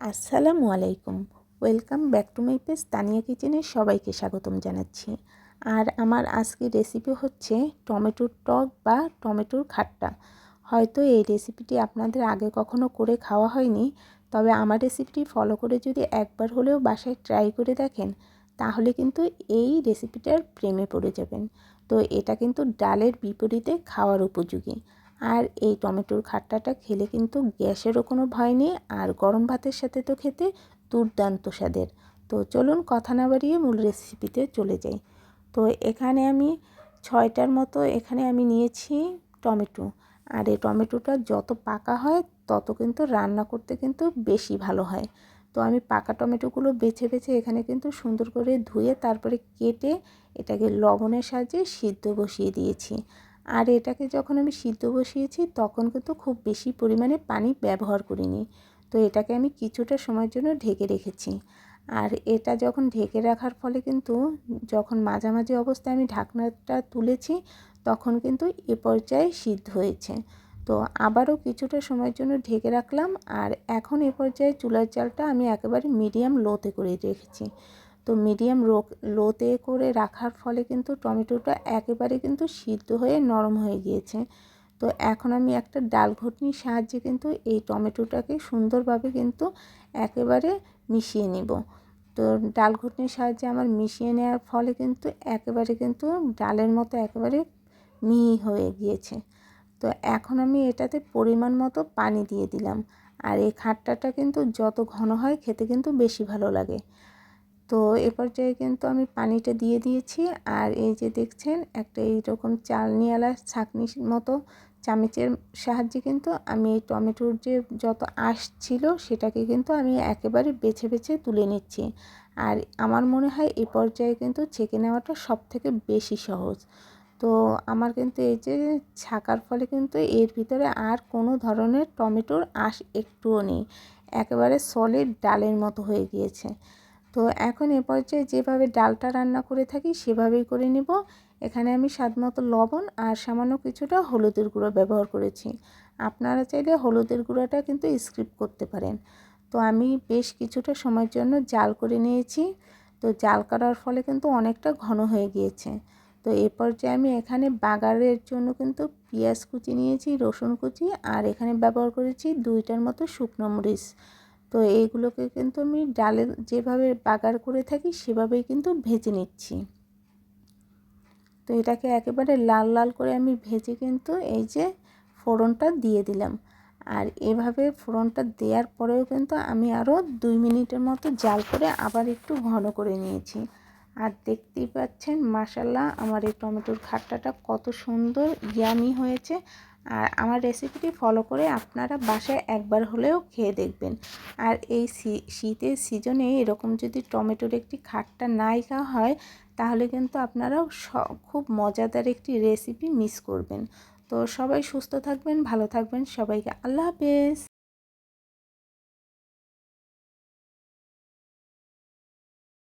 আসসালামু আলাইকুম। Welcome back to my page Tania কিচেনে সবাইকে স্বাগতম জানাচ্ছি। আর আমার আজকের রেসিপি হচ্ছে টমেটোর টক বা টমেটোর খাট্টা। হয়তো এই রেসিপিটি আপনাদের আগে কখনো করে খাওয়া হয়নি, তবে আমার রেসিপিটি ফলো করে যদি একবার হলেও বাসায় ট্রাই করে দেখেন, তাহলে কিন্তু এই রেসিপিটার প্রেমে পড়ে যাবেন। তো এটা কিন্তু ডালের বিপরীতে খাওয়ার উপযোগী। আর এই টমেটোর খাট্টাটা খেলে কিন্তু গ্যাসেরও কোনো ভয় নেই আর গরম ভাতের সাথে তো খেতে দুর্দান্ত স্বাদের। তো চলুন কথা না বাড়িয়ে মূল রেসিপিতে চলে যাই। তো এখানে আমি ছয়টার মতো এখানে আমি নিয়েছি টমেটো। আর এই টমেটোটা যত পাকা হয়, তত কিন্তু রান্না করতে কিন্তু বেশি ভালো হয়। তো আমি পাকা টমেটোগুলো বেছে বেছে এখানে কিন্তু সুন্দর করে ধুয়ে তারপরে কেটে এটাকে লবণের সাহায্যে সিদ্ধ বসিয়ে দিয়েছি। আর এটাকে যখন আমি সিদ্ধ বসিয়েছি, তখন কিন্তু খুব বেশি পরিমাণে পানি ব্যবহার করিনি। তো এটাকে আমি কিছুটা সময়ের জন্য ঢেকে রেখেছি। আর এটা যখন ঢেকে রাখার ফলে কিন্তু যখন মাঝামাঝি অবস্থায় আমি ঢাকনাটা তুলেছি, তখন কিন্তু এ পর্যায়ে সিদ্ধ হয়েছে। তো আবারও কিছুটা সময়ের জন্য ঢেকে রাখলাম আর এখন এ পর্যায়ে চুলার চালটা আমি একেবারে মিডিয়াম লোতে করে রেখেছি। তো মিডিয়াম রো লোতে করে রাখার ফলে কিন্তু টমেটোটা একেবারে কিন্তু সিদ্ধ হয়ে নরম হয়ে গিয়েছে। তো এখন আমি একটা ডাল ঘুটনির সাহায্যে কিন্তু এই টমেটোটাকে সুন্দরভাবে কিন্তু একেবারে মিশিয়ে নিব। তো ডাল ঘুটনির সাহায্যে আমার মিশিয়ে নেওয়ার ফলে কিন্তু একেবারে কিন্তু ডালের মতো একেবারে মিহি হয়ে গিয়েছে। তো এখন আমি এটাতে পরিমাণ মতো পানি দিয়ে দিলাম। আর এই খাট্টাটা কিন্তু যত ঘন হয় খেতে কিন্তু বেশি ভালো লাগে। তো এ পর্যায়ে কিন্তু আমি পানিটা দিয়ে দিয়েছি আর এই যে দেখছেন একটা এইরকম চালনিওয়ালা ছাঁকনির মতো চামচের সাহায্যে কিন্তু আমি এই টমেটোর যে যত আঁশ ছিল সেটাকে কিন্তু আমি একেবারে বেছে বেছে তুলে নিচ্ছি। আর আমার মনে হয় এ পর্যায়ে কিন্তু ছেঁকে নেওয়াটা সব থেকে বেশি সহজ। তো আমার কিন্তু এই যে ছাকার ফলে কিন্তু এর ভিতরে আর কোনো ধরনের টমেটোর আঁশ একটুও নেই। একেবারে সলিড ডালের মতো হয়ে গিয়েছে। তো এখন এ পর্যায়ে যেভাবে ডালটা রান্না করে থাকি সেভাবেই করে নিব। এখানে আমি স্বাদ মতো লবণ আর সামান্য কিছুটা হলুদের গুঁড়ো ব্যবহার করেছি। আপনারা চাইলে হলুদের গুঁড়োটা কিন্তু স্ক্রিপ করতে পারেন। তো আমি বেশ কিছুটা সময়ের জন্য জাল করে নিয়েছি। তো জাল করার ফলে কিন্তু অনেকটা ঘন হয়ে গিয়েছে। তো এ পর্যায়ে আমি এখানে বাগারের জন্য কিন্তু পেঁয়াজ কুচি নিয়েছি, রসুন কুচি আর এখানে ব্যবহার করেছি দুইটার মতো শুকনো মরিচ। তো এইগুলোকে কিন্তু আমি ডালে যেভাবে বাগার করে থাকি সেভাবেই কিন্তু ভেজে নিচ্ছি। তো এটাকে একেবারে লাল লাল করে আমি ভেজে কিন্তু এই যে ফোড়নটা দিয়ে দিলাম। আর এভাবে ফোড়নটা দেওয়ার পরেও কিন্তু আমি আরও দুই মিনিটের মতো জাল করে আবার একটু ঘন করে নিয়েছি। আর দেখতেই পাচ্ছেন মাসাল্লাহ আমার এই টমেটোর খাট্টাটা কত সুন্দর ইয়ামি হয়েছে। আর আমার রেসিপিটি ফলো করে আপনারা বাসায় একবার হলেও খেয়ে দেখবেন। আর এই শীতের সিজনে এরকম যদি টমেটোর একটি খাট্টা নাইকা হয়, তাহলে কিন্তু আপনারাও খুব মজাদার একটি রেসিপি মিস করবেন। তো সবাই সুস্থ থাকবেন, ভালো থাকবেন, সবাইকে আল্লাহ হাফেজ।